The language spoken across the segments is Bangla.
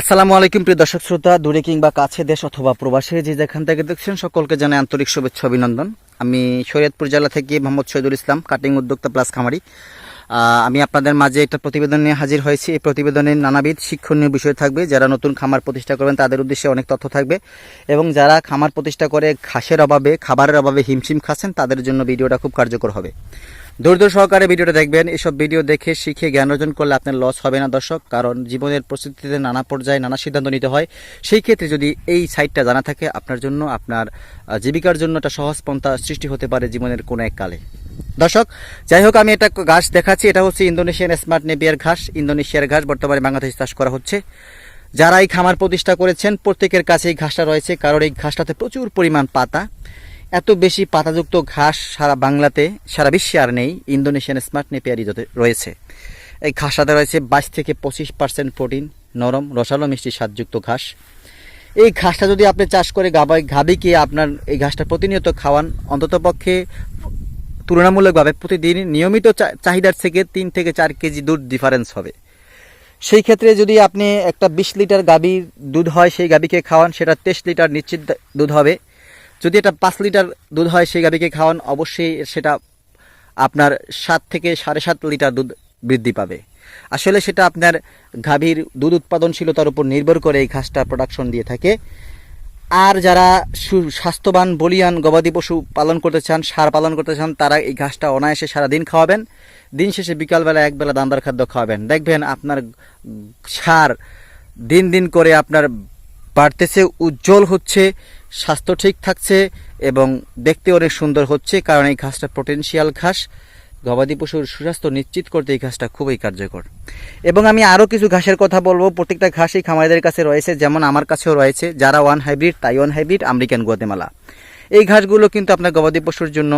আসসালামু আলাইকুম, প্রিয় দর্শক শ্রোতা, দূরে কিংবা কাছে দেশ অথবা প্রবাসে, যে যেখান থেকে দেখছেন, সকলকে জানাই আন্তরিক শুভেচ্ছা, অভিনন্দন। আমি শরীয়তপুর জেলা থেকে মোহাম্মদ শহীদুল ইসলাম, কাটিং উদ্যোক্তা প্লাস খামারি। আমি আপনাদের মাঝে একটা প্রতিবেদন নিয়ে হাজির হয়েছি। এই প্রতিবেদনে নানাবিধ শিক্ষণীয় বিষয় থাকবে। যারা নতুন খামার প্রতিষ্ঠা করবেন, তাদের উদ্দেশ্যে অনেক তথ্য থাকবে। এবং যারা খামার প্রতিষ্ঠা করে ঘাসের অভাবে, খাবারের অভাবে হিমশিম খাচ্ছেন, তাদের জন্য ভিডিওটা খুব কার্যকর হবে। ধৈর্য সহকারে ভিডিওটা দেখবেন। এসব ভিডিও দেখে শিখে জ্ঞান অর্জন করলে আপনার লস হবে না দর্শক। কারণ জীবনের পরিস্থিতিতে নানা পর্যায়ে নানা সিদ্ধান্ত নিতে হয়। সেই ক্ষেত্রে যদি এই সাইটটা জানা থাকে, আপনার জন্য আপনার জীবিকার জন্য একটা সহজ পন্থা সৃষ্টি হতে পারে জীবনের কোনো এক কালে। দর্শক, যাই হোক, আমি এটা ঘাস দেখাচ্ছি। এটা হচ্ছে ইন্দোনেশিয়ান স্মার্ট নেপিয়ার ঘাস। ইন্দোনেশিয়ার ঘাস বর্তমানে বাংলাদেশে চাষ করা হচ্ছে। যারা এই খামার প্রতিষ্ঠা করেছেন, প্রত্যেকের কাছে এই ঘাসটা রয়েছে। কারণ এই ঘাসটাতে প্রচুর পরিমাণ পাতা। এত বেশি পাতাযুক্ত ঘাস সারা বাংলাতে, সারা বিশ্বে আর নেই, ইন্দোনেশিয়ান স্মার্ট নেপিয়ারি রয়েছে। এই ঘাসটাতে রয়েছে বাইশ থেকে পঁচিশ পার্সেন্ট প্রোটিন, নরম, রসালো মিষ্টি স্বাদযুক্ত ঘাস। এই ঘাসটা যদি আপনি চাষ করে গাবাই গাবিকে আপনার এই ঘাসটা প্রতিনিয়ত খাওয়ান অন্ততপক্ষে তুলনামূলকভাবে প্রতিদিন নিয়মিত চাহিদার থেকে তিন থেকে চার কেজি দুধ ডিফারেন্স হবে। সেই ক্ষেত্রে যদি আপনি একটা বিশ লিটার গাভীর দুধ হয়, সেই গাভীকে খাওয়ান, সেটা তেইশ লিটার নিশ্চিত দুধ হবে। যদি এটা পাঁচ লিটার দুধ হয় সেই গাভীকে খাওয়ান, অবশ্যই সেটা আপনার সাত থেকে সাড়ে সাত লিটার দুধ বৃদ্ধি পাবে। আসলে সেটা আপনার গাভীর দুধ উৎপাদনশীলতার উপর নির্ভর করে এই ঘাসটা প্রোডাকশন দিয়ে থাকে। আর যারা স্বাস্থ্যবান বলিয়ান গবাদি পশু পালন করতে চান, সার পালন করতে চান, তারা এই ঘাসটা অনায়াসে সারা দিন খাওয়াবেন। দিন শেষে বিকালবেলা একবেলা দান্দার খাদ্য খাওয়াবেন। দেখবেন আপনার সার দিন দিন করে আপনার বাড়তেছে, উজ্জ্বল হচ্ছে, স্বাস্থ্য ঠিক থাকছে এবং দেখতে অনেক সুন্দর হচ্ছে, কারণ এই ঘাসটা পোটেনশিয়াল ঘাস। গবাদি পশুর সুস্বাস্থ্য নিশ্চিত করতে এই ঘাসটা খুবই কার্যকর। এবং আমি আরও কিছু ঘাসের কথা বলব। প্রত্যেকটা ঘাসই খামারিদের কাছে রয়েছে, যেমন আমার কাছেও রয়েছে, যারা one hybrid Taiwan hybrid, American Guatemala. এই ঘাসগুলো কিন্তু আপনার গবাদি পশুর জন্য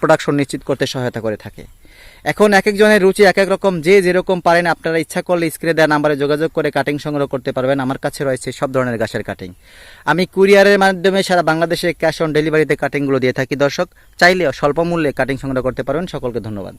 প্রোডাকশন নিশ্চিত করতে সহায়তা করে থাকে। এখন এক একজনের রুচি এক এক রকম, যে যেরকম পারেন, আপনারা ইচ্ছা করলে স্ক্রিনে দেওয়া নাম্বারে যোগাযোগ করে কাটিং সংগ্রহ করতে পারবেন। আমার কাছে রয়েছে সব ধরনের গাছের কাটিং আমি কুরিয়ারের মাধ্যমে সারা বাংলাদেশে ক্যাশ অন ডেলিভারিতে কাটিংগুলো দিয়ে থাকি। দর্শক চাইলেও স্বল্প মূল্যে কাটিং সংগ্রহ করতে পারবেন। সকলকে ধন্যবাদ।